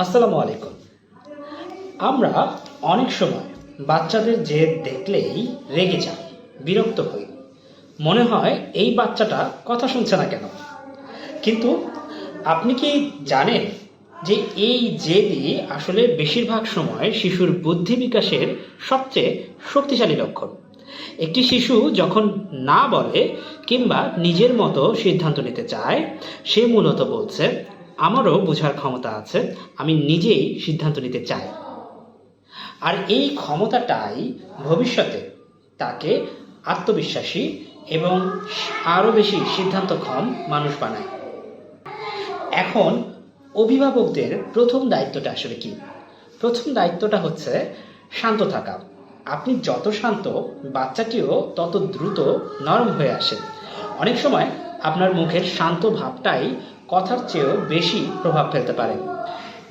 আসসালামু আলাইকুম। আমরা অনেক সময় বাচ্চাদের জেদ দেখলেই রেগে যাই, বিরক্ত হই। মনে হয় এই বাচ্চাটা কথা শুনছে না কেন? কিন্তু আপনি কি জানেন যে এই জেদই আসলে বেশিরভাগ সময় শিশুর বুদ্ধি বিকাশের সবচেয়ে শক্তিশালী লক্ষণ? একটি শিশু যখন না বলে কিংবা নিজের মতো সিদ্ধান্ত নিতে চায়, সে মূলত বলছে আমারও বোঝার ক্ষমতা আছে, আমি নিজেই সিদ্ধান্ত নিতে চাই। আর এই ক্ষমতাটাই ভবিষ্যতে তাকে আত্মবিশ্বাসী এবং আরও বেশি সিদ্ধান্তক্ষম মানুষ বানায়। এখন অভিভাবকদের প্রথম দায়িত্বটা আসলে কি? প্রথম দায়িত্বটা হচ্ছে শান্ত থাকা। আপনি যত শান্ত বাচ্চাটিও তত দ্রুত নরম হয়ে আসে। অনেক সময় আপনার মুখের শান্ত ভাবটাই কথার চেয়েও বেশি প্রভাব ফেলতে পারে।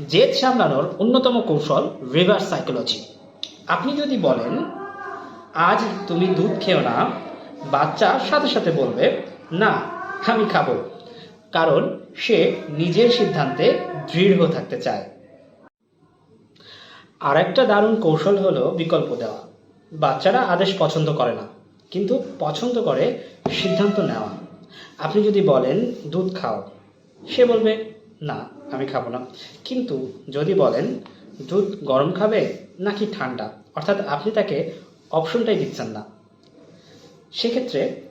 জেদ সামলানোর অন্যতম কৌশল রিভার্স সাইকোলজি। আপনি যদি বলেন, আজ তুমি দুধ খেও না। বাচ্চা সাথে সাথে বলবে, না, আমি খাব। কারণ সে নিজের সিদ্ধান্তে দৃঢ় থাকতে চায়। আরেকটা দারুণ কৌশল হলো বিকল্প দেওয়া। বাচ্চারা আদেশ পছন্দ করে না, কিন্তু পছন্দ করে সিদ্ধান্ত নেওয়া। আপনি যদি বলেন, দুধ খাও। সে বলবে, না, আমি খাব না। কিন্তু যদি বলেন, দুধ গরম খাবে নাকি ঠান্ডা? অর্থাৎ আপনি তাকে অপশনটাই দিচ্ছেন না। সেক্ষেত্রে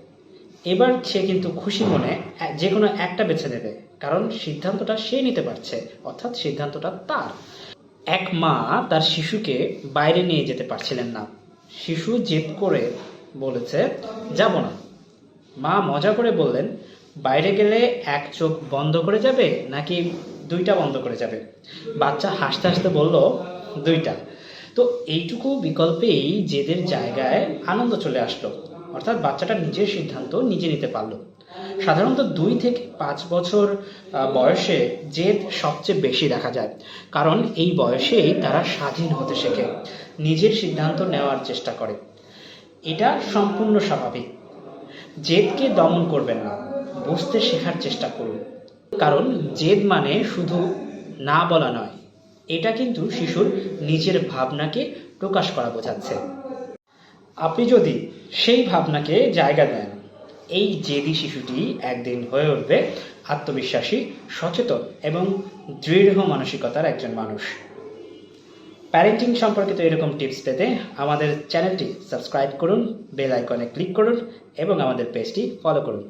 এবার সে কিন্তু খুশি মনে যে কোনো একটা বেছে নেবে, কারণ সিদ্ধান্তটা সে নিতে পারছে, অর্থাৎ সিদ্ধান্তটা তার। এক মা তার শিশুকে বাইরে নিয়ে যেতে পারছিলেন না। শিশু জেদ করে বলেছে, যাব না। মা মজা করে বললেন বাইরে গেলে এক চোখ বন্ধ করে যাবে নাকি দুইটা বন্ধ করে যাবে? বাচ্চা হাসতে হাসতে বলল, দুইটা। তো এইটুকু বিকল্পেই জেদের জায়গায় আনন্দ চলে আসলো। অর্থাৎ বাচ্চাটা নিজের সিদ্ধান্ত নিজে নিতে পারল। সাধারণত দুই থেকে পাঁচ বছর বয়সে জেদ সবচেয়ে বেশি দেখা যায়। কারণ এই বয়সেই তারা স্বাধীন হতে শেখে, নিজের সিদ্ধান্ত নেওয়ার চেষ্টা করে। এটা সম্পূর্ণ স্বাভাবিক। জেদকে দমন করবেন না। বুঝতে শেখার চেষ্টা করুন। কারণ জেদ মানে শুধু না বলা নয়, এটা কিন্তু শিশুর নিজের ভাবনাকে প্রকাশ করা বোঝাচ্ছে। আপনি যদি সেই ভাবনাকে জায়গা দেন, এই জেদি শিশুটি একদিন হয়ে উঠবে আত্মবিশ্বাসী, সচেতন এবং দৃঢ় মানসিকতার একজন মানুষ। প্যারেন্টিং সম্পর্কিত এরকম টিপস পেতে আমাদের চ্যানেলটি সাবস্ক্রাইব করুন, বেল আইকনে ক্লিক করুন এবং আমাদের পেজটি ফলো করুন।